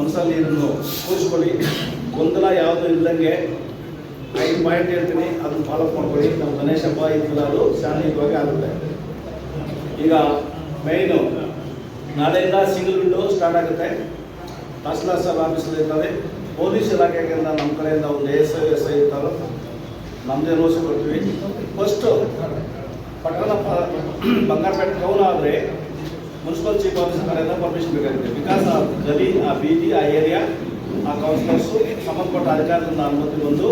ಮನಸ್ಸಲ್ಲಿ ಇದನ್ನು ಕೂರಿಸ್ಕೊಳ್ಳಿ. ಗೊಂದಲ ಯಾವುದು ಇಲ್ದಂಗೆ ಐದು ಪಾಯಿಂಟ್ ಹೇಳ್ತೀನಿ. ಅದನ್ನು ಫಾಲೋ ಮಾಡ್ಕೊಳ್ಳಿ. ನಮ್ಮ ಗಣೇಶ ಹಬ್ಬ ಇದ್ದಿಲ್ಲ ಅದು ಶಾಂತಿಯುತವಾಗಿ ಆಗುತ್ತೆ. ಈಗ ಮೈನು ನಾಳೆಯಿಂದ ಸಿಂಗಲ್ ವಿಂಡೋ ಸ್ಟಾರ್ಟ್ ಆಗುತ್ತೆ. ತಹಸೀಲ್ದಾರ್ ಸಾಹೇಬ್ ಆಫೀಸಲ್ಲಿ ಇರ್ತದೆ ಪೊಲೀಸ್ ಇಲಾಖೆಯಿಂದ ನಮ್ಮ ಕಡೆಯಿಂದ ಒಂದು ಎಸ್ ಐ ಎಸ್ ಐ ಇರ್ತಾರೆ ನಮ್ಮದೇ ರೋಸ್ ಕೊಡ್ತೀವಿ. ಫಸ್ಟು ಪಟ್ಟಣ ಬಂಗಾರಪೇಟೆ ಟೌನ್ ಆದರೆ ಮುನ್ಸಿಪಲ್ ಚೀಫ್ ಆಫೀಸರ್ ಕಡೆಯಿಂದ ಪರ್ಮಿಷನ್ ಬೇಕಾಗುತ್ತೆ ಬಿಕಾಸ್ ಆ ಗಲಿ, ಆ ಬೀದಿ, ಆ ಏರಿಯಾ, ಆ ಕೌನ್ಸಿಲರ್ಸು ಸಂಬಂಧಪಟ್ಟ ಅಧಿಕಾರದಿಂದ ಅನುಮತಿ ಬಂದು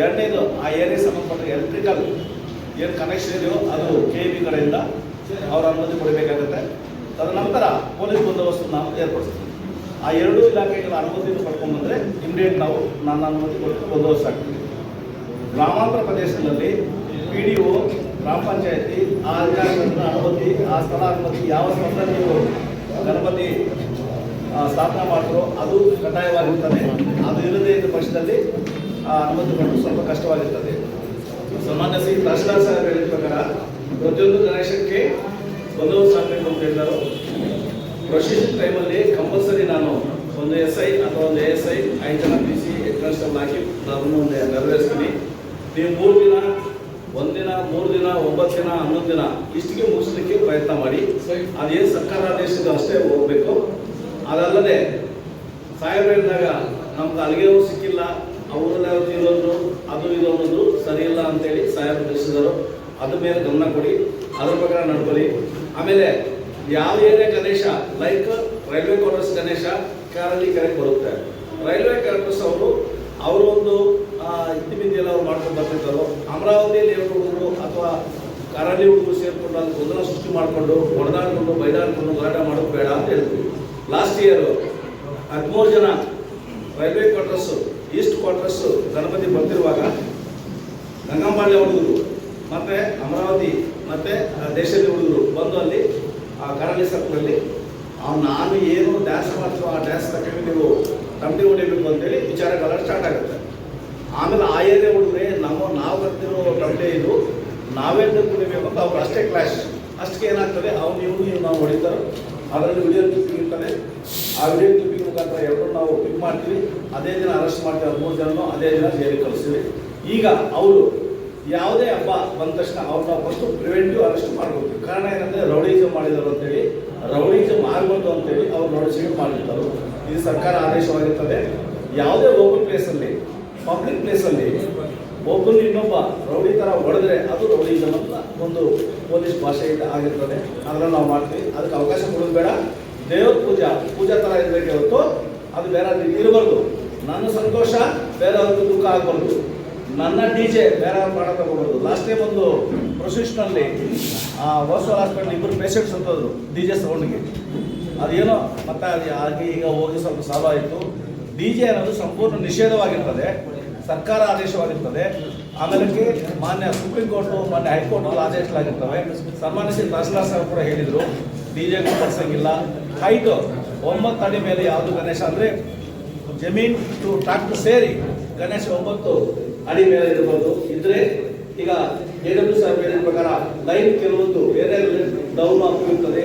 ಎರಡನೇದು ಆ ಏರಿಯಾ ಸಂಬಂಧಪಟ್ಟ ಎಲೆಕ್ಟ್ರಿಕಲ್ ಏನು ಕನೆಕ್ಷನ್ ಇದೆಯೋ ಅದು ಕೆ ಬಿ ಕಡೆಯಿಂದ ಅವ್ರ ಅನುಮತಿ ಕೊಡಬೇಕಾಗುತ್ತೆ ತದನಂತರ ಪೊಲೀಸ್ ಬಂದೋಬಸ್ತು ನಾವು ಏರ್ಪಡಿಸ್ತೀವಿ. ಆ ಎರಡೂ ಇಲಾಖೆಗಳ ಅನುಮತಿಯನ್ನು ಪಡ್ಕೊಂಡ್ಬಂದ್ರೆ ಇಮಿಡಿಯೇಟ್ ನಾವು ನನ್ನ ಅನುಮತಿ ಕೊಟ್ಟು ಬಂದೋಬಸ್ತ್ ಆಗ್ತೀವಿ. ಗ್ರಾಮಾಂತರ ಪ್ರದೇಶದಲ್ಲಿ ಪಿ ಡಿ ಒ ಗ್ರಾಮ ಪಂಚಾಯತಿ ಆ ಅಧಿಕಾರಿಗಳ ಅನುಮತಿ, ಆ ಸ್ಥಳ ಅನುಮತಿ ಯಾವ ಸ್ಥಳ ನೀವು ಗಣಪತಿ ಸ್ಥಾಪನೆ ಮಾಡಿದ್ರು ಅದು ಕಡ್ಡಾಯವಾಗಿರ್ತದೆ. ಅದು ಇಲ್ಲದೇ ಇದ್ದ ಪಕ್ಷದಲ್ಲಿ ಆ ಅನುಮತಿ ಪಡೆದು ಸ್ವಲ್ಪ ಕಷ್ಟವಾಗಿರ್ತದೆ. ಸಾಮಾನ್ಯ ಸಿ ತಹಶೀಲ್ದಾರ್ ಸಾಹೇಬ್ ಹೇಳಿದ ಪ್ರಕಾರ, ಪ್ರತಿಯೊಂದು ಗಣೇಶಕ್ಕೆ ಬಂದೋಬಸ್ತ್ ಸಾಕಬೇಕು ಅಂತ ಹೇಳಿದರು ಪ್ರೊಸೀಜರ್ ಟೈಮಲ್ಲಿ ಕಂಪಲ್ಸರಿ ನಾನು ಒಂದು ಎಸ್ ಐ ಅಥವಾ ಒಂದು ಎ ಎಸ್ ಐ, ಐದು ಜನ ಪಿ ಸಿ ಹೆಡ್ ಕಾನ್ಸ್ಟೇಬಲ್ ಹಾಕಿ ನಾನು ಒಂದು ನೆರವೇರಿಸ್ತೀನಿ ನೀವು ಮೂರು ದಿನ ಒಂದಿನ ಮೂರು ದಿನ ಒಂಬತ್ತು ದಿನ ಹನ್ನೊಂದು ದಿನ ಇಷ್ಟಿಗೆ ಮುಗಿಸ್ಲಿಕ್ಕೆ ಪ್ರಯತ್ನ ಮಾಡಿ. ಅದೇನು ಸರ್ಕಾರ ಆದೇಶದ ಅಷ್ಟೇ ಹೋಗಬೇಕು. ಅದಲ್ಲದೆ ಸಾಹೇಬ್ರು ಇದ್ದಾಗ ನಮ್ಗೆ ಅಲ್ಲಿಗೆ ಸಿಕ್ಕಿಲ್ಲ ಅವರಲ್ಲಿ ಇರೋದು ಅದು ಇದು ಅನ್ನೋದು ಸರಿ ಇಲ್ಲ ಅಂತೇಳಿ ಸಾಹೇಬ್ ತಿಳಿಸಿದರು. ಅದ್ರ ಮೇಲೆ ಗಮನ ಕೊಡಿ ಅದ್ರ ಪ್ರಕಾರ ನಡ್ಕೊಳ್ಳಿ. ಆಮೇಲೆ ಯಾವ area Ganesh like railway quarters Ganesh ಕಾರಲ್ಲಿ ಕರೆಕ್ಟ್ ಬರುತ್ತೆ. ರೈಲ್ವೆ ಕ್ವಾರ್ಟರ್ಸ್ ಅವರು ಒಂದು ಆ, ಇತಿಮಿತಿ ಎಲ್ಲ ಅವ್ರು ಮಾಡ್ಕೊಂಡು ಬರ್ತಿರ್ತಾರೋ ಅಮರಾವತಿಯಲ್ಲಿ ಏನು ಹುಡುಗರು ಅಥವಾ ಕಾರಲ್ಲಿ ಹುಡುಗರು ಸೇರಿಕೊಂಡು ಅಲ್ಲಿ ಗೊಂದಲ ಸೃಷ್ಟಿ ಮಾಡಿಕೊಂಡು ಹೊಡೆದಾಡ್ಕೊಂಡು ಬೈದಾಡ್ಕೊಂಡು ಹೋರಾಟ ಮಾಡೋದು ಬೇಡ ಅಂತ ಹೇಳ್ತೀವಿ ಲಾಸ್ಟ್ ಇಯರ್ ಹದಿಮೂರು ಜನ railway quarters east quarters Ganapati ಬರ್ತಿರುವಾಗ Gangampalya ಹುಡುಗರು ಮತ್ತೆ ಅಮರಾವತಿ ಮತ್ತೆ ದೇಶದಲ್ಲಿ ದೇಶದ ಹುಡುಗರು ಬಂದು ಅಲ್ಲಿ, ಆ ಕರಾಳಿ ಸರ್ಕಲಲ್ಲಿ ಅವ್ನು ನಾನು ಏನು ಡ್ಯಾನ್ಸ್ ಮಾಡ್ತೀವೋ ಆ ಡ್ಯಾನ್ಸ್ ತಗೊಂಡು ನೀವು ತಮಟಿ ಹೊಡಿಬೇಕು ಅಂತೇಳಿ ವಿಚಾರಗಳ ಸ್ಟಾರ್ಟ್ ಆಗುತ್ತೆ. ಆಮೇಲೆ ಆ ಏರಿಯಾ ಹುಡುಗರೆ, ನಮ್ಮ ನಾವು ಬರ್ತಿರೋ ತಮಟೆ ಇದು ನಾವೇ ಕುಡಿಬೇಕು ಅಂತ ಅವ್ರು ಅಷ್ಟೇ ಕ್ಲಾಶ್ ಅಷ್ಟಕ್ಕೆ ಏನಾಗ್ತದೆ ಅವ್ನು ಇವನು ಇವ್ನು ನಾವು ಹೊಡಿತಾರೆ. ಅದರಲ್ಲಿ ವಿಡಿಯೋ ಕ್ಲಿಪ್ಪಿಂಗ್ ಇರ್ತದೆ. ಆ ವಿಡಿಯೋ ಕ್ಲಿಪ್ಪಿಂಗ್ ಮುಖಾಂತರ ಎಲ್ಲರೂ ನಾವು ಪಿಕ್ ಮಾಡ್ತೀವಿ. ಅದೇ ದಿನ ಅರೆಸ್ಟ್ ಮಾಡ್ತೀವಿ, ಮೂರು ಜನನು ಅದೇ ದಿನ ಜೈಲಿಗೆ ಕಳಿಸ್ತೀವಿ. ಈಗ ಅವರು ಯಾವುದೇ ಹಬ್ಬ ಬಂದ ತಕ್ಷಣ ಅವ್ರನ್ನ ಫಸ್ಟ್ ಪ್ರಿವೆಂಟಿವ್ ಅರೆಸ್ಟ್ ಮಾಡಬೇಕು ಕಾರಣ ಏನಂದರೆ ರೌಡಿಸಮ್ ಮಾಡಿದರು ಅಂತೇಳಿ. ರೌಡಿಸಮ್ ಆಗಬಾರ್ದು ಅಂತೇಳಿ ಅವ್ರು ರೌಡಿಸಮ್ ಮಾಡಿರ್ತಾರೆ. ಇದು ಸರ್ಕಾರ ಆದೇಶವಾಗಿರ್ತದೆ. ಯಾವುದೇ ಓಪನ್ ಪ್ಲೇಸಲ್ಲಿ ಪಬ್ಲಿಕ್ ಪ್ಲೇಸಲ್ಲಿ ಒಬ್ಬನು ಇನ್ನೊಬ್ಬ ರೌಡಿ ಥರ ಹೊಡೆದ್ರೆ ಅದು ರೌಡಿಸಮ್ ಅಂತ ಒಂದು ಪೊಲೀಸ್ ಭಾಷೆಯಿಂದ ಆಗಿರ್ತದೆ. ಅದನ್ನು ನಾವು ಮಾಡ್ತೀವಿ. ಅದಕ್ಕೆ ಅವಕಾಶ ಕೊಡೋದು ಬೇಡ. ದೇವ್ರ ಪೂಜಾ ಪೂಜಾ ಥರ ಇರಬೇಕು ಹೊತ್ತು ಅದು ಬೇರೆ ಇರಬಾರ್ದು. ನನ್ನ ಸಂತೋಷ ಬೇರೆಯವ್ರಿಗೆ ದುಃಖ ಆಗಬಾರ್ದು. ನನ್ನ ಡಿ ಜೆ ಬೇರೆಯವ್ರು ಮಾಡ ತಗೋಬಾರ್ದು ಲಾಸ್ಟ್ ಟೈಮ್ ಒಂದು ಪ್ರೊಸೆಷನಲ್ಲಿ ವರ್ಸೋಲ್ ಹಾಸ್ಪಿಟಲ್ ಇಬ್ಬರು ಪೇಷಂಟ್ಸ್ ಅಂತಂದ್ರು ಡಿ ಜೆ ಸೌಂಡ್ಗೆ ಅದೇನೋ ಮತ್ತೆ ಅದು ಆಗಿ ಈಗ ಹೋಗಿ ಸ್ವಲ್ಪ ಸಾಲ ಆಯಿತು. ಡಿ ಜೆ ಅನ್ನೋದು ಸಂಪೂರ್ಣ ನಿಷೇಧವಾಗಿರ್ತದೆ. ಸರ್ಕಾರ ಆದೇಶವಾಗಿರ್ತದೆ. ಆಮೇಲೆ ಮಾನ್ಯ ಸುಪ್ರೀಂ ಕೋರ್ಟ್, ಮಾನ್ಯ ಹೈಕೋರ್ಟ್ ಆದೇಶಗಳಾಗಿರ್ತವೆ. ಸನ್ಮಾನ್ಯ ಶ್ರೀ ತಹಸೀಲ್ದಾರ್ ಸಾಹೇಬ್ ಕೂಡ ಹೇಳಿದರು ಡಿ ಜೆ ಬಳಸಂಗಿಲ್ಲ ಹೈಟು ಒಂಬತ್ತು ಅಡಿ ಮೇಲೆ ಯಾವುದು ಗಣೇಶ ಅಂದರೆ ಜಮೀನ್ ಟು ಟ್ರಾಕ್ಟರ್ ಸೇರಿ ಗಣೇಶ ಒಂಬತ್ತು ಅಡಿ ಮೇಲೆ ಇರಬಹುದು ಇದ್ರೆ ಈಗ ಎ ಡಬ್ಲ್ಯೂ ಸಾಹೇಬ್ ಹೇಳಿದ ಪ್ರಕಾರ ಲೈನ್ ಕೆಲವೊಂದು ಬೇರೆ ಡೌನ್ ಆಗುತ್ತದೆ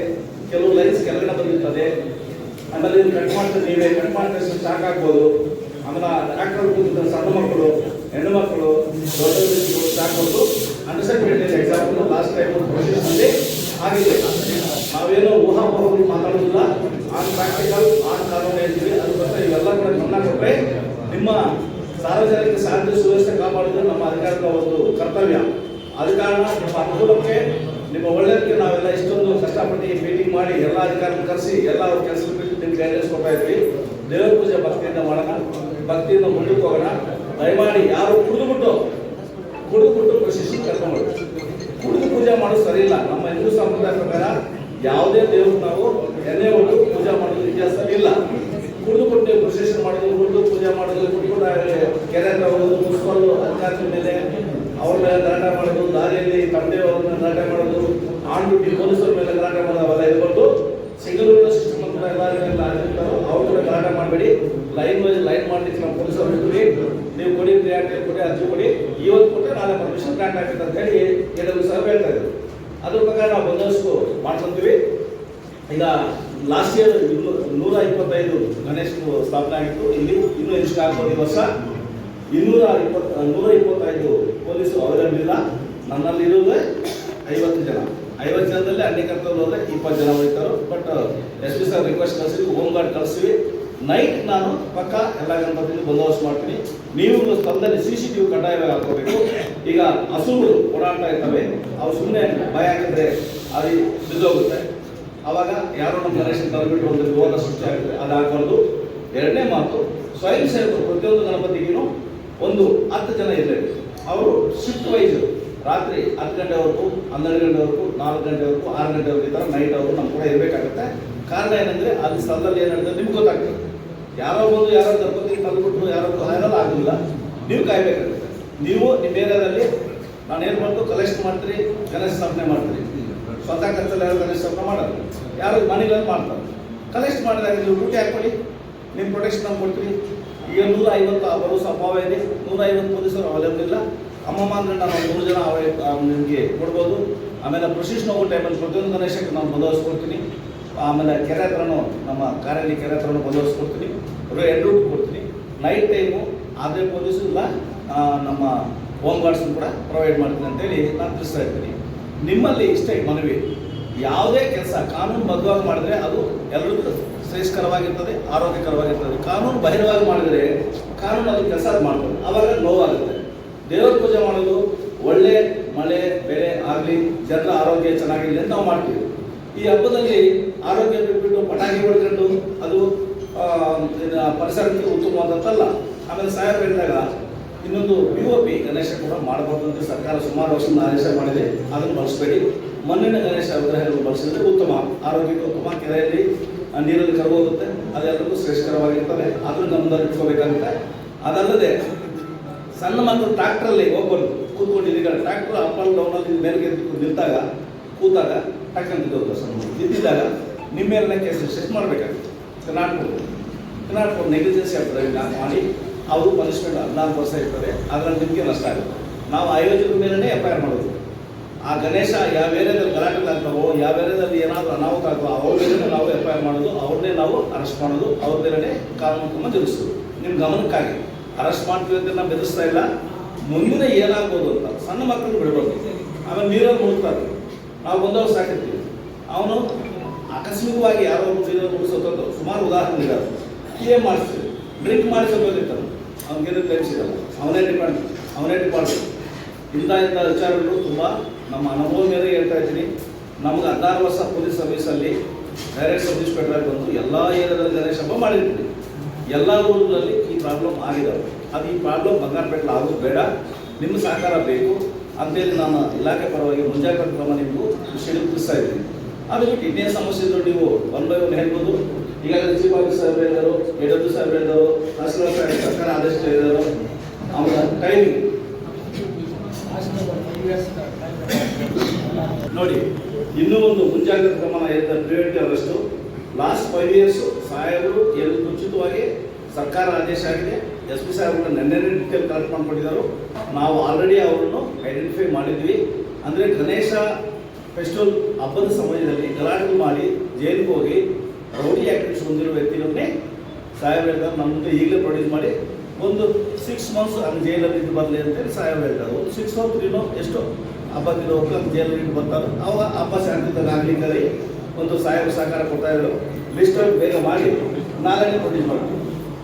ಕೆಲವು ಲೈನ್ಸ್ ಕೆಳಗಡೆ ಬಂದಿರ್ತದೆ. ಆಮೇಲೆ ಕಟ್ ಮಾಡ್ತಾರೆ ನೀವೇ ಕಟ್ ಮಾಡಿದ್ರೆ ಸ್ಟಾಕ್ ಆಗ್ಬೋದು ಆಮೇಲೆ ಡಾಕ್ಟರ್ ಸಣ್ಣ ಮಕ್ಕಳು, ಹೆಣ್ಣು ಮಕ್ಕಳು, ದೊಡ್ಡ ಸಾಕೊಂಡು ಅಂಡರ್ಸ್ಟ್ಯಾಂಡ್ ಎಕ್ಸಾಂಪಲ್ ಲಾಸ್ಟ್ ಟೈಮ್ ಪ್ರೊಸೆಸ್ನಲ್ಲಿ ಆಗಿದೆ. ನಾವೇನೋ ಊಹಾಪೋಹಗಳು ಮಾತಾಡೋದಿಲ್ಲ ಆನ್ ಪ್ರಾಕ್ಟಿಕಲ್ ಆನ್ ಕಾನೂನು ಹೇಳ್ತೀವಿ. ಬಗ್ಗೆ ಇವೆಲ್ಲ ಕೂಡ ಗಮನ ಕೊಟ್ಟರೆ ನಿಮ್ಮ ಸಾರ್ವಜನಿಕ ಶಾಂತಿ ಸುವ್ಯವಸ್ಥೆ ಕಾಪಾಡೋದು ನಮ್ಮ ಅಧಿಕಾರದ ಒಂದು ಕರ್ತವ್ಯ. ಆದ ಕಾರಣ ನಿಮ್ಮ ಅನುಕೂಲಕ್ಕೆ, ನಿಮ್ಮ ಒಳ್ಳೆಯದಕ್ಕೆ ನಾವೆಲ್ಲ ಇಷ್ಟೊಂದು ಕಷ್ಟಪಟ್ಟು ಮೀಟಿಂಗ್ ಮಾಡಿ ಎಲ್ಲ ಅಧಿಕಾರಿಗಳು ಕರೆಸಿ ಎಲ್ಲ ಕೆಲಸ ನಿಮ್ಗೆ ಗೈಡೆನ್ಸ್ ಕೊಡ್ತಾ ಇದ್ವಿ. ದೇವರ ಪೂಜೆ ಭಕ್ತಿಯಿಂದ ಮಾಡೋಣ. ಭಕ್ತಿಯಿಂದ ಮುಂದಕ್ಕೆ ಹೋಗೋಣ. ದಯಮಾಡಿ ಯಾರು ಕುಡಿದುಬಿಟ್ಟು ಕುಡಿದುಬಿಟ್ಟು ಪ್ರಶಸ್ತಿ ಕರ್ಕೊಂಡು ಕುಡಿದು ಪೂಜೆ ಮಾಡೋದು ಸರಿ ಇಲ್ಲ. ನಮ್ಮ ಹಿಂದೂ ಸಂಪ್ರದಾಯ ಪ್ರಕಾರ ಯಾವುದೇ ದೇವರು ನಾವು ಎಣ್ಣೆ ಹೊಡೆದು ಪೂಜೆ ಮಾಡೋದು ಇತಿಹಾಸ ಇಲ್ಲ. ಕುಡಿದು ಕೊಟ್ಟು ನೀವು ಪ್ರೊಸೆಷನ್ ಮಾಡೋದು, ಕುಡಿದು ಪೂಜೆ ಮಾಡೋದು, ಕುಡಿದು ಕೆರೆ ತಗೊಳ್ಳೋದು ಮುನ್ಸಿಪಲ್ ಅಧಿಕಾರಿಗಳ ಮೇಲೆ ಅವ್ರ ಮೇಲೆ ಗಲಾಟೆ ಮಾಡೋದು, ದಾರಿಯಲ್ಲಿ ತಂದೆ ಅವ್ರನ್ನ ಗಲಾಟೆ ಮಾಡೋದು ಡ್ಯೂಟಿ ಪೊಲೀಸರ ಮೇಲೆ ಗಲಾಟೆ ಮಾಡೋದು, ಅವೆಲ್ಲ ಇರ್ಬೋದು ಸಿಂಗಲ್ ಸಿಸ್ಟಮ್ ಎಲ್ಲರಿಗೆಲ್ಲ ಆಗಿರ್ತಾರೋ ಅವ್ರು ಕೂಡ ಗಲಾಟೆ ಮಾಡಬೇಡಿ. ಲೈನ್ ಮಾಡ್ಲಿಕ್ಕೆ ನಮ್ಮ ಪೊಲೀಸರು ಇರ್ತೀವಿ ನೀವು ಕೊಡಿ ಕ್ರಿಯಾಟಿ ಕೊಡಿ, ಅರ್ಜಿ ಕೊಡಿ. ಇವತ್ತು ಕೊಟ್ಟರೆ ನಾಳೆ ಪರ್ಮಿಷನ್ ಗ್ರಾಂಟ್ ಆಗುತ್ತೆ ಅಂತ ಹೇಳಿ ಎರಡು ಸಹ ಹೇಳ್ತಾ ಇದ್ರು. ಅದ್ರ ಪ್ರಕಾರ ನಾವು ಬಂದೋಬಸ್ತು ಮಾಡ್ಕೊಂತೀವಿ. ಈಗ ಲಾಸ್ಟ್ ಇಯರ್ ನೂರ ಇಪ್ಪತ್ತೈದು ಗಣೇಶ್ ಸ್ಥಾಪನೆ ಆಗಿತ್ತು. ಇಲ್ಲಿ ಇನ್ನೂ ಎಷ್ಟು ಆಗ್ಬೋದು ಈ ವರ್ಷ. ಇನ್ನೂರ ಇಪ್ಪತ್ತು, ನೂರ ಇಪ್ಪತ್ತೈದು ಪೊಲೀಸರು ಅವೈಲೇಬಲ್ ಇಲ್ಲ ನನ್ನಲ್ಲಿ ಇರುವುದೇ ಐವತ್ತು ಜನ. ಐವತ್ತು ಜನದಲ್ಲಿ ಕರ್ತವ್ಯ ಹೋದ್ರೆ ಇಪ್ಪತ್ತು ಜನ ಹೋಗ್ತಾರೆ. But S P sir request ಕಳಿಸಿದ್ವಿ home guard ಕಳಿಸ್ತೀವಿ ನೈಟ್ ನಾನು ಪಕ್ಕ ಎಲ್ಲ ಗಣಪತಿ ಬಂದೋಬಸ್ತ್ ಮಾಡ್ತೀನಿ. ನೀವು ಸ್ಥಳದಲ್ಲಿ ಸಿ ಸಿ ಟಿ ವಿ ಕಡ್ಡಾಯವಾಗಿ ಹಾಕೋಬೇಕು ಈಗ ಹಸುಗಳು ಓಡಾಡ್ತಾ ಇರ್ತವೆ. ಅವು ಸುಮ್ಮನೆ ಭಯ ಆಗಿದ್ರೆ ಅಲ್ಲಿ ಬಿದ್ದೋಗುತ್ತೆ. ಅವಾಗ ಯಾರೋ ನಮ್ಮ ಗಣೇಶನ್ ತಂದ್ಬಿಟ್ಟು ಒಂದು ವಿವಾದ ಸೃಷ್ಟಿ ಆಗುತ್ತೆ ಅದು ಹಾಕೊಂಡು ಎರಡನೇ ಮಾತು, ಸ್ವಯಂ ಸೇವಕರು ಪ್ರತಿಯೊಂದು ಗಣಪತಿಗೂ ಒಂದು ಹತ್ತು ಜನ ಇರಬೇಕು ಅವರು ಶಿಫ್ಟ್ ವೈಸ್ ರಾತ್ರಿ ಹತ್ತು ಗಂಟೆವರೆಗೂ, ಹನ್ನೆರಡು ಗಂಟೆವರೆಗೂ, ನಾಲ್ಕು ಗಂಟೆವರೆಗೂ, ಆರು ಗಂಟೆವರೆಗೂ ಈ ಥರ ನೈಟ್ ಅವರು ನಮ್ಮ ಕೂಡ ಇರಬೇಕಾಗುತ್ತೆ. ಕಾರಣ ಏನಂದ್ರೆ, ಅಲ್ಲಿ ಸ್ಥಳದಲ್ಲಿ ಏನಂದ್ರೆ ನಿಮ್ಗೆ ಗೊತ್ತಾಗ್ತದೆ. ಯಾರೋ ಒಂದು ಯಾರೋ ದರ್ಪತಿ ತಂದುಬಿಟ್ರು ಯಾರೋ ಹೈರಲ್ ಆಗಲಿಲ್ಲ ನೀವು ಕಾಯ್ಬೇಕಾಗುತ್ತೆ. ನೀವು ನಿಮ್ಮ ಏರಿಯಾದಲ್ಲಿ ನಾನು ಏನು ಮಾಡ್ತು? ಕಲೆಕ್ಟ್ ಮಾಡ್ತೀರಿ, ಗಣೇಶ ಸ್ಥಾಪನೆ ಮಾಡ್ತೀರಿ. ಸ್ವತಃ ಖರ್ಚಲ್ಲಿ ಯಾರು ಗಣೇಶ ಸ್ಥಾಪನೆ ಮಾಡೋದು. ಯಾರು ಮನೆಗಳಲ್ಲಿ ಮಾಡ್ತಾರೆ. ಕಲೆಕ್ಟ್ ಮಾಡಿದಾಗ ನೀವು ಡ್ಯೂಟಿ ಹಾಕೊಳ್ಳಿ ನಿಮ್ಮ ಪ್ರೊಟೆಕ್ಷನ್ ನಾವು ಕೊಡ್ತೀವಿ ಈಗ ನೂರ ಐವತ್ತು ಬರೋ ಸಂಭವ ಇದೆ. ನೂರ ಐವತ್ತು ಪೊಲೀಸರು ಅವೈಲೇಬಲ್ ಇಲ್ಲ. ಅಮ್ಮಮ್ಮ ಅಂದ್ರೆ ನಾವು ಮೂರು ಜನ ನಿಮಗೆ ಕೊಡ್ಬೋದು. ಆಮೇಲೆ ಪ್ರಶಿಕ್ಷಣ ಹೋಗೋ ಟೈಮಲ್ಲಿ ಪ್ರತಿಯೊಂದು ಗಣೇಶಕ್ಕೆ ನಾನು ಬದಲಾಯಿಸ್ಕೊಡ್ತೀನಿ ಆಮೇಲೆ ಕೆರೆ ಹತ್ರನೂ ನಮ್ಮ ಕಾರಲ್ಲಿ ಕೆರೆ ಹತ್ರನೂ ಬಂದೋಬಸ್ತ್ ಕೊಡ್ತೀನಿ ಎರಡು ಕೊಡ್ತೀನಿ. ನೈಟ್ ಟೈಮು ಆದರೆ ಪೊಲೀಸು ಇಲ್ಲ. ನಮ್ಮ ಹೋಮ್ ಗಾರ್ಡ್ಸ್ ಕೂಡ ಪ್ರೊವೈಡ್ ಮಾಡ್ತೀನಿ ಅಂತೇಳಿ ನಾನು ತಿಳಿಸ್ತಾ ಇರ್ತೀನಿ ನಿಮ್ಮಲ್ಲಿ ಇಷ್ಟೇ ಮನವಿ ಯಾವುದೇ ಕೆಲಸ, ಕಾನೂನು ಬದ್ಧವಾಗಿ ಮಾಡಿದ್ರೆ ಅದು ಎಲ್ಲರಿಗೂ ಶ್ರೇಷ್ಠಕರವಾಗಿರ್ತದೆ ಆರೋಗ್ಯಕರವಾಗಿರ್ತದೆ. ಕಾನೂನು ಬಹಿರವಾಗಿ ಮಾಡಿದರೆ ಕಾನೂನು ಅದು ಕೆಲಸ ಮಾಡ್ಬೋದು. ಆವಾಗ ನೋವಾಗುತ್ತೆ. ದೇವರ ಪೂಜೆ ಮಾಡೋದು ಒಳ್ಳೆ ಮಳೆ, ಬೆಳೆ ಆಗಲಿ, ಜನರ ಆರೋಗ್ಯ ಚೆನ್ನಾಗಿರಲಿ ಅಂತ ನಾವು ಮಾಡ್ತೀವಿ. ಈ ಹಬ್ಬದಲ್ಲಿ ಆರೋಗ್ಯ ಬಿಟ್ಬಿಟ್ಟು ಪಟಾಕಿ ಹೊಡ್ಕೊಂಡು ಅದು ಪರಿಸರಕ್ಕೆ ಉತ್ತಮವಾದದ್ದಲ್ಲ ಆಮೇಲೆ ಸಾಯರ್ ಹೇಳಿದಾಗ ಇನ್ನೊಂದು ಪಿ ಒ ಪಿ ಗಣೇಶ ಕೂಡ ಮಾಡಬಹುದು ಅಂತ ಸರ್ಕಾರ ಸುಮಾರು ವರ್ಷದಿಂದ ಆದೇಶ ಮಾಡಿದೆ. ಅದನ್ನು ಬಳಸಬೇಡಿ. ಮಣ್ಣಿನ ಗಣೇಶ ವಿಗ್ರಹಗಳು ಬಳಸಿದ್ರೆ ಉತ್ತಮ, ಆರೋಗ್ಯಕ್ಕೆ ಉತ್ತಮ. ಕೆರೆಯಲ್ಲಿ ನೀರಲ್ಲಿ ಕರಗೋಗುತ್ತೆ ಅದೆಲ್ಲರಿಗೂ ಶ್ರೇಷ್ಠಕರವಾಗಿರ್ತದೆ ಅದನ್ನು ಗಮನದಲ್ಲಿ ಇಟ್ಕೋಬೇಕಾಗುತ್ತೆ ಅದಲ್ಲದೆ ಸಣ್ಣ ಮಕ್ಕಳು ಟ್ರ್ಯಾಕ್ಟ್ರಲ್ಲಿ ಹೋಗ್ಬಾರ್ದು ಕೂತ್ಕೊಂಡಿದ್ದೀಗ ಟ್ರ್ಯಾಕ್ಟರ್ ಅಪ್ ಆ್ಯಂಡ್ ಡೌನಲ್ಲಿ ಮೇಲೆ ಎದ್ದು ನಿಂತಾಗ, ಕೂತಾಗ ಟ್ಯಾಕ್ಟರ್ ಸಣ್ಣ ಬಿದ್ದಿದ್ದಾಗ ನಿಮ್ಮ ಮೇಲಿನ ಕೇಸ್ ಸೆಟ್ ಮಾಡಬೇಕಾಗುತ್ತೆ. Karnataka Karnataka negligence of driving ಆಗಿ ಮಾಡಿ. ಅವರು ಪನಿಷ್ಮೆಂಟ್ ಹದಿನಾಲ್ಕು ವರ್ಷ ಇರ್ತದೆ, ಅದರಲ್ಲಿ ನಿಮಗೆ ನಷ್ಟ ಆಗುತ್ತೆ. ನಾವು ಆಯೋಜಕರ ಮೇಲೇ ಎಫ್ ಐ ಆರ್ ಮಾಡೋದು. ಆ ಗಣೇಶ ಯಾವ ಏರಿಯಾದಲ್ಲಿ ಗಲಾಟೆಗಳಾಗ್ತಾವೋ ಯಾವ ಏರಿಯಾದಲ್ಲಿ ಏನಾದರೂ ಅನಾಹುತ ಆಗ್ತವೋ ಅವ್ರ ಮೇಲೆ ನಾವು ಎಫ್ ಐ ಆರ್ ಮಾಡೋದು, ಅವ್ರನ್ನೇ ನಾವು ಅರೆಸ್ಟ್ ಮಾಡೋದು, ಅವ್ರ ಮೇಲೇ ಕಾನೂನು ಕ್ರಮ ಜರುಗಿಸೋದು. ನಿಮ್ಮ ಗಮನಕ್ಕಾಗಿ. ಅರೆಸ್ಟ್ ಮಾಡ್ತೀವಿ ಅಂತ ನಾವು ಬೆದರಿಸ್ತಾ ಇಲ್ಲ. ಮುಂದಿನ ಏನಾಗ್ಬೋದು ಅಂತ ಸಣ್ಣ ಮಕ್ಕಳು ಬಿಡಬೇಕು ಆಮೇಲೆ ನೀರಲ್ಲಿ ಮುಳುಗ್ತಾರೆ ನಾವು ಬಂದವ್ರು ಸಾಕಿರ್ತೀವಿ ಅವನು ಆಕಸ್ಮಿಕವಾಗಿ ಯಾರೋ ಒಬ್ಬರು ಜೀವನ ಮುಗಿಸೋದು ಸುಮಾರು ಉದಾಹರಣೆ ಇದ್ದಾರೆ ಏನು ಮಾಡಿಸ್ತೀವಿ ಡ್ರಿಂಕ್ ಮಾಡಿಸೋದಿರ್ತಾನೆ ಅವ್ನಿಗೇನು ಟೈಮ್ ಅವನೇ ಡಿಪೆಂಡ್ ಅವನೇ ಡಿಪಾರ್ಟ್ ಇಂಥ ಇಂಥ ವಿಚಾರಗಳು ತುಂಬ ನಮ್ಮ ಅನುಭವ ಮೇಲೆ ಹೇಳ್ತಾ ಇದ್ದೀನಿ. ನಮ್ಗೆ ಹದಿನಾರು ವರ್ಷ ಪೊಲೀಸ್ ಸರ್ವಿಸಲ್ಲಿ ಡೈರೆಕ್ಟ್ ಸಬ್ ಇನ್ಸ್ಪೆಕ್ಟರ್ ಬಂದು ಎಲ್ಲ ಏರಿಯಾದಲ್ಲಿ ಗಣೇಶ ಹಬ್ಬ ಮಾಡಿರ್ತೀವಿ. ಎಲ್ಲ ಊರುಗಳಲ್ಲಿ ಈ ಪ್ರಾಬ್ಲಮ್ ಆಗಿದ್ದಾವೆ ಅದು ಈ ಪ್ರಾಬ್ಲಮ್ ಬಂಗಾರಪೇಟೆ ಆಗೋದು ಬೇಡ. ನಿಮ್ಮ ಸಹಕಾರ ಬೇಕು. ಅಂತೇಳಿ ನಾನು ಇಲಾಖೆ ಪರವಾಗಿ ಮುಂಜಾಗ್ರತಾ ಕ್ರಮ ನಿಮಗೂ ತಿಳಿಸ್ತಾ ಇದ್ದೀನಿ. ಅದು ಬಿಟ್ಟು ಇನ್ನೇನು ಸಮಸ್ಯೆ ನೀವು ಒನ್ ಬೈ ಒನ್ ಹೇಳ್ಬೋದು. ಈಗಾಗಲೇ ಚೀಫ್ ಆಫೀಸರ್ ಹೇಳಿದರು ಎಡದ್ದು ಸಾಹೇಬ್ ಹೇಳಿದರು ಸಾಹೇಬ್ ಸರ್ಕಾರ ಆದೇಶ ಹೇಳಿದರು ಅವರ ಟೈಮಿಂಗ್ ನೋಡಿ, ಇನ್ನೂ ಒಂದು ಮುಂಜಾಗ್ರತಾ ಕ್ರಮ ಇದ್ದ preventive arrest last five years ಸಾಹೇಬರು ಎಲ್ಲ ಮುಂಚಿತವಾಗಿ ಸರ್ಕಾರ ಆದೇಶ ಆಗಿದೆ. ಎಸ್ ಪಿ ಸಾಹೇಬರು ನೆನ್ನೆ ಡೀಟೇಲ್ ಕಲೆಕ್ಟ್ ಮಾಡ್ಕೊಂಡಿದ್ದಾರೆ. ನಾವು ಆಲ್ರೆಡಿ ಅವರನ್ನು ಐಡೆಂಟಿಫೈ ಮಾಡಿದ್ವಿ. ಅಂದರೆ ಗಣೇಶ ಫೆಸ್ಟಿವಲ್ ಹಬ್ಬದ ಸಮಯದಲ್ಲಿ ಗಲಾಟೆ ಮಾಡಿ ಜೈಲಿಗೆ ಹೋಗಿ ರೌಡಿ ಆಕ್ಟಿವಿಟೀಸ್ ಹೊಂದಿರುವ ವ್ಯಕ್ತಿಗಳನ್ನೇ ಸಾಹೇಬ್ ಹೇಳ್ತಾರೆ ನಮ್ಮ ಮುಂದೆ ಈಗಲೇ ಪ್ರೊಡ್ಯೂಸ್ ಮಾಡಿ ಒಂದು ಸಿಕ್ಸ್ ಮಂತ್ಸ್ ಹಂಗೆ ಜೈಲಲ್ಲಿ ಇದ್ದು ಬರಲಿ ಅಂತೇಳಿ ಸಾಹೇಬ್ ಹೇಳ್ತಾರೆ. ಒಂದು ಸಿಕ್ಸ್ ಮಂತ್ ಏನೋ ಎಷ್ಟು ಹಬ್ಬ ತಿನ್ನೋಕೆ ಹಂಗೆ ಜೈಲಲ್ಲಿ ಇಟ್ಟು ಬರ್ತಾರೆ. ಅವಾಗ ಹಬ್ಬ ಶಾಂತಿದಾಗ ಆಗ್ಲಿಕ್ಕಾಗಿ ಒಂದು ಸಾಹೇಬ್ ಸಹಕಾರ ಕೊಡ್ತಾ ಇದ್ರು. ಲಿಸ್ಟ್ ಬೇಗ ಮಾಡಿ ನಾಲ್ಕನೇ ಪ್ರೊಡ್ಯೂಸ್ ಮಾಡ್ತೀವಿ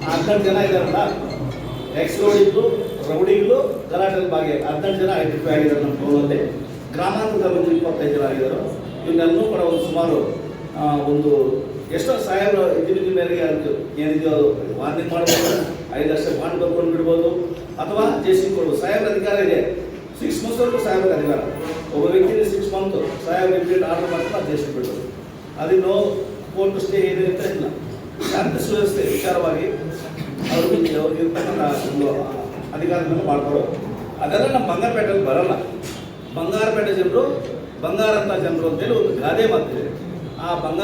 ಹದಿನೆಂಟು ಜನ ಇದ್ದಾರಲ್ಲ ಎಕ್ಸ್ ಇದ್ದು ರೌಡಿಗಳು ಗಲಾಟೆ ಬಾಗಿ ಹದಿನೆಂಟು ಜನ ಐಡೆಂಟಿಫೈ ಆಗಿದ್ದಾರೆ ನಮ್ಮ ಟೋಲಲ್ಲಿ ಗ್ರಾಮಾಂತರದ ಒಂದು ಇಪ್ಪತ್ತೈದು ಜನ ಆಗಿದ್ದರು. ಇವನ್ನೆಲ್ಲೂ ಕೂಡ ಒಂದು ಸುಮಾರು ಒಂದು ಎಷ್ಟೋ ಸಾಹೇಬರು ಇತಿಮಿತಿ ಮೇರೆಗೆ ಅದು ಏನಿದೆಯೋ ಅದು ವಾರ್ನಿಂಗ್ ಮಾಡ್ಬೋದು, ಐದು ಲಕ್ಷ ಬಾಂಡ್ ಬರ್ಕೊಂಡು ಬಿಡ್ಬೋದು, ಅಥವಾ ಜೆ ಸಿ ಕೊಡ್ಬೋದು ಸಾಹೇಬ್ರ ಅಧಿಕಾರ ಇದೆ. ಸಿಕ್ಸ್ ಮಂತ್ಸ್ವರೆಗೂ ಸಾಹೇಬ್ರ ಅಧಿಕಾರ. ಒಬ್ಬ ವ್ಯಕ್ತಿಗೆ ಸಿಕ್ಸ್ ಮಂತ್ ಸಾಹೇಬ್ ಇಂಪ್ಲೀಟ್ ಆರ್ಡರ್ ಮಾಡ್ತಾರೆ ಜೆ ಸಿ ಬಿಡೋದು ಅದಿನ್ನು ಕೋರ್ಟ್ ಸ್ಟೇ ಏನಿರುತ್ತೆ ಇಲ್ಲ. ಶಾಂತಿ ಸುವ್ಯವಸ್ಥೆ, ವಿಚಾರವಾಗಿ ಅವರು ಇರ್ತಕ್ಕಂಥ ಒಂದು ಅಧಿಕಾರವನ್ನು ಮಾಡ್ಕೊಳ್ಳೋ ಅದೆಲ್ಲ ನಮ್ಮ ಬಂಗಾರಪೇಟೆಯಲ್ಲಿ ಬರಲ್ಲ. ಬಂಗಾರಪೇಟೆ ಜನರು ಬಂಗಾರ ಅಂತ ಜನರು ಅಂತೇಳಿ ಒಂದು ಗಾದೆ ಮಾತಿದೆ ಆ ಬಂಗಾರ